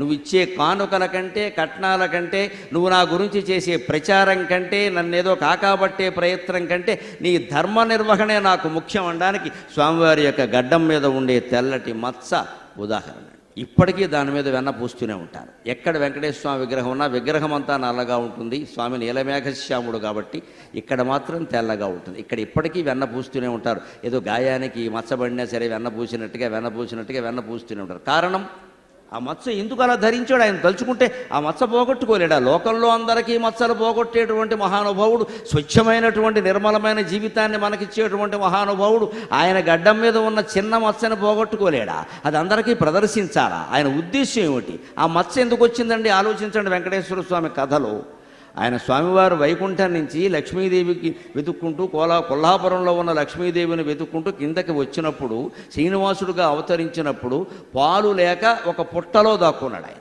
నువ్వు ఇచ్చే కానుకల కంటే కట్నాల కంటే నువ్వు నా గురించి చేసే ప్రచారం కంటే నన్నేదో కాకాబట్టే ప్రయత్నం కంటే నీ ధర్మ నిర్వహణే నాకు ముఖ్యం అనడానికి స్వామివారి యొక్క గడ్డం మీద ఉండే తెల్లటి మత్స ఉదాహరణ. ఇప్పటికీ దాని మీద వెన్న పూస్తూనే ఉంటారు. ఎక్కడ వెంకటేశ్వర స్వామి విగ్రహం ఉన్నా విగ్రహం అంతా నల్లగా ఉంటుంది. స్వామి నీలమేఘశ్యాముడు కాబట్టి ఇక్కడ మాత్రం తెల్లగా ఉంటుంది. ఇక్కడ ఇప్పటికీ వెన్న పూస్తూనే ఉంటారు. ఏదో గాయానికి మచ్చబడినా సరే వెన్న పూసినట్టుగా వెన్న పూసినట్టుగా వెన్న పూస్తూనే ఉంటారు. కారణం? ఆ మచ్చ ఎందుకు అలా ధరించాడు? ఆయన తలుచుకుంటే ఆ మచ్చ పోగొట్టుకోలేడు? ఆ లోకంలో అందరికీ మచ్చలు పోగొట్టేటువంటి మహానుభావుడు స్వచ్ఛమైనటువంటి నిర్మలమైన జీవితాన్ని మనకిచ్చేటువంటి మహానుభావుడు ఆయన గడ్డం మీద ఉన్న చిన్న మచ్చని పోగొట్టుకోలేడా? అది అందరికీ ప్రదర్శించాలా? ఆయన ఉద్దేశం ఏమిటి? ఆ మచ్చ ఎందుకు వచ్చిందండి? ఆలోచించండి వెంకటేశ్వర స్వామి కథలో. ఆయన స్వామివారు వైకుంఠం నుంచి లక్ష్మీదేవికి వెతుక్కుంటూ కోలా కొల్హాపురంలో ఉన్న లక్ష్మీదేవిని వెతుక్కుంటూ కిందకి వచ్చినప్పుడు శ్రీనివాసుడుగా అవతరించినప్పుడు పాలు లేక ఒక పుట్టలో దాక్కున్నాడు ఆయన.